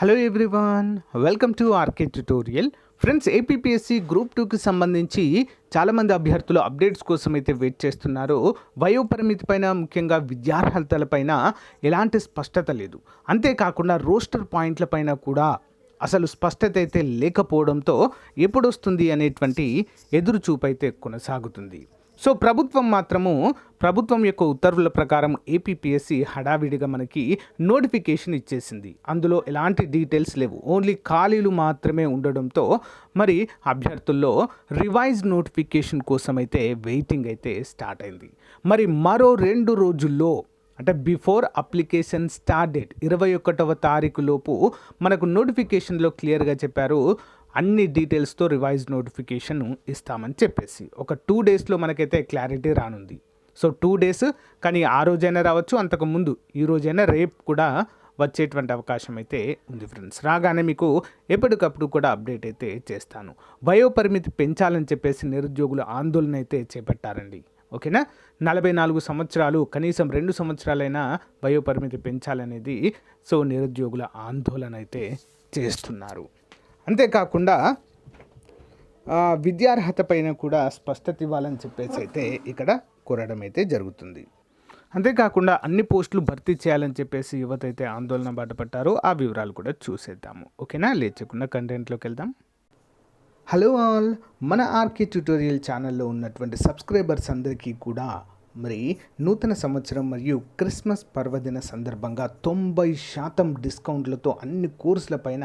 Hello everyone welcome to RK tutorial friends APPSC group టూకి సంబంధించి చాలామంది అభ్యర్థులు అప్డేట్స్ కోసం అయితే వెయిట్ చేస్తున్నారు. వయోపరిమితి పైన ముఖ్యంగా విద్యార్హతల పైన ఎలాంటి స్పష్టత లేదు. అంతేకాకుండా రోస్టర్ పాయింట్ల పైన కూడా అసలు స్పష్టత అయితే లేకపోవడంతో ఎప్పుడొస్తుంది అనేటువంటి ఎదురుచూపు అయితే కొనసాగుతుంది. సో ప్రభుత్వం మాత్రము ప్రభుత్వం యొక్క ఉత్తర్వుల ప్రకారం ఏపీపీఎస్సి హడావిడిగా మనకి నోటిఫికేషన్ ఇచ్చేసింది. అందులో ఎలాంటి డీటెయిల్స్ లేవు. ఓన్లీ ఖాళీలు మాత్రమే ఉండడంతో మరి అభ్యర్థుల్లో రివైజ్ నోటిఫికేషన్ కోసం అయితే వెయిటింగ్ అయితే స్టార్ట్ అయింది. మరి మరో రెండు రోజుల్లో అంటే బిఫోర్ అప్లికేషన్ స్టార్ట్ డేట్ ఇరవై ఒకటవ తారీఖు లోపు మనకు నోటిఫికేషన్లో క్లియర్గా చెప్పారు అన్ని డీటెయిల్స్తో రివైజ్ నోటిఫికేషన్ ఇస్తామని చెప్పేసి. ఒక టూ డేస్లో మనకైతే క్లారిటీ రానుంది. సో టూ డేస్ కానీ ఆ రోజైనా రావచ్చు అంతకు ముందు ఈ రోజైనా రేపు కూడా వచ్చేటువంటి అవకాశం అయితే ఉంది ఫ్రెండ్స్. రాగానే మీకు ఎప్పటికప్పుడు కూడా అప్డేట్ అయితే చేస్తాను. వయోపరిమితి పెంచాలని చెప్పేసి నిరుద్యోగులు ఆందోళన అయితే చేపట్టారండి. ఓకేనా? నలభై నాలుగు సంవత్సరాలు కనీసం రెండు సంవత్సరాలైనా వయోపరిమితి పెంచాలనేది సో నిరుద్యోగుల ఆందోళన అయితే చేస్తున్నారు. అంతేకాకుండా విద్యార్హత పైన కూడా స్పష్టత ఇవ్వాలని చెప్పేసి అయితే ఇక్కడ కోరడం అయితే జరుగుతుంది. అంతేకాకుండా అన్ని పోస్టులు భర్తీ చేయాలని చెప్పేసి యువత అయితే ఆందోళన బాటపట్టారు ఆ వివరాలు కూడా చూసేద్దాము. ఓకేనా? లేచకుండా కంటెంట్లోకి వెళ్దాం. Hello all. మన ఆర్కే ట్యూటోరియల్ ఛానల్లో ఉన్నటువంటి సబ్స్క్రైబర్స్ అందరికీ కూడా మరి నూతన సంవత్సరం మరియు క్రిస్మస్ పర్వదిన సందర్భంగా తొంభై శాతం డిస్కౌంట్లతో అన్ని కోర్సులపైన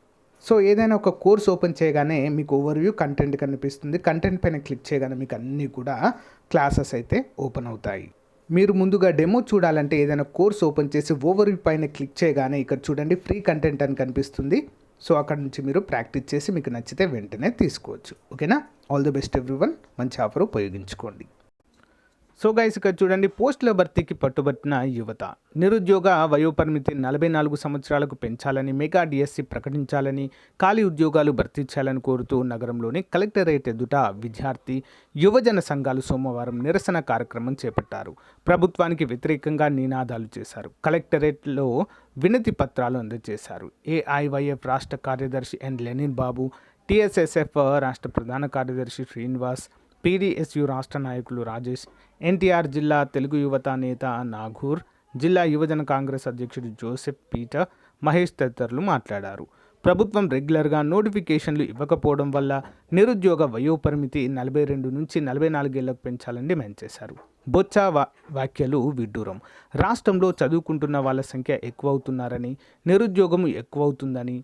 సో ఏదైనా ఒక కోర్స్ ఓపెన్ చేయగానే మీకు ఓవర్వ్యూ కంటెంట్ కనిపిస్తుంది. కంటెంట్ పైన క్లిక్ చేయగానే మీకు అన్నీ కూడా క్లాసెస్ అయితే ఓపెన్ అవుతాయి. మీరు ముందుగా డెమో చూడాలంటే ఏదైనా కోర్స్ ఓపెన్ చేసి ఓవర్వ్యూ పైన క్లిక్ చేయగానే ఇక్కడ చూడండి ఫ్రీ కంటెంట్ అని కనిపిస్తుంది. సో అక్కడ నుంచి మీరు ప్రాక్టీస్ చేసి మీకు నచ్చితే వెంటనే తీసుకోవచ్చు. ఓకేనా ఆల్ ది బెస్ట్ ఎవ్రీవన్ మంచి ఆఫర్ ఉపయోగించుకోండి. సో గైస్ ఇక్కడ చూడండి పోస్టుల భర్తీకి పట్టుబట్టిన యువత. నిరుద్యోగ వయోపరిమితి నలభై నాలుగు సంవత్సరాలకు పెంచాలని మెగా డిఎస్సి ప్రకటించాలని ఖాళీ ఉద్యోగాలు భర్తీ చేయాలని కోరుతూ నగరంలోని కలెక్టరేట్ ఎదుట విద్యార్థి యువజన సంఘాలు సోమవారం నిరసన కార్యక్రమం చేపట్టారు. ప్రభుత్వానికి వ్యతిరేకంగా నినాదాలు చేశారు. కలెక్టరేట్లో వినతి పత్రాలు అందజేశారు. ఏఐవైఎఫ్ రాష్ట్ర కార్యదర్శి ఎన్ లెనిన్ బాబు టిఎస్ఎస్ఎఫ్ రాష్ట్ర ప్రధాన కార్యదర్శి శ్రీనివాస్ పీడీఎస్యు రాష్ట్ర నాయకులు రాజేష్ ఎన్టీఆర్ జిల్లా తెలుగు యువత నేత నాగూర్ జిల్లా యువజన కాంగ్రెస్ అధ్యక్షుడు జోసెఫ్ పీటర్ మహేష్ తదితరులు మాట్లాడారు. ప్రభుత్వం రెగ్యులర్గా నోటిఫికేషన్లు ఇవ్వకపోవడం వల్ల నిరుద్యోగ వయోపరిమితి నలభై రెండు నుంచి నలభై నాలుగేళ్ళకు పెంచాలని డిమాండ్ చేశారు. బొచ్చ వా వ్యాఖ్యలు విడ్డూరం. రాష్ట్రంలో చదువుకుంటున్న వాళ్ళ సంఖ్య ఎక్కువ అవుతున్నారని నిరుద్యోగం ఎక్కువ అవుతుందని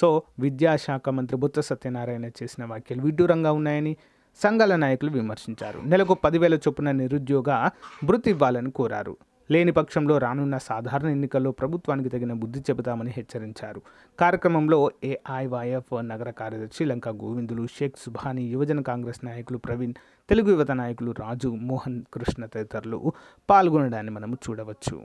సో విద్యాశాఖ మంత్రి బొత్స సత్యనారాయణ చేసిన వ్యాఖ్యలు విడ్డూరంగా ఉన్నాయని సంఘాల నాయకులు విమర్శించారు. నెలకు పదివేల చొప్పున నిరుద్యోగ భృతి ఇవ్వాలని కోరారు. లేని పక్షంలో రానున్న సాధారణ ఎన్నికల్లో ప్రభుత్వానికి తగిన బుద్ధి చెబుతామని హెచ్చరించారు. కార్యక్రమంలో ఏఐవైఎఫ్ నగర కార్యదర్శి లంక గోవిందులు షేక్ సుభాని యువజన కాంగ్రెస్ నాయకులు ప్రవీణ్ తెలుగు యువత నాయకులు రాజు మోహన్ కృష్ణ తదితరులు పాల్గొనడాన్ని మనం చూడవచ్చు.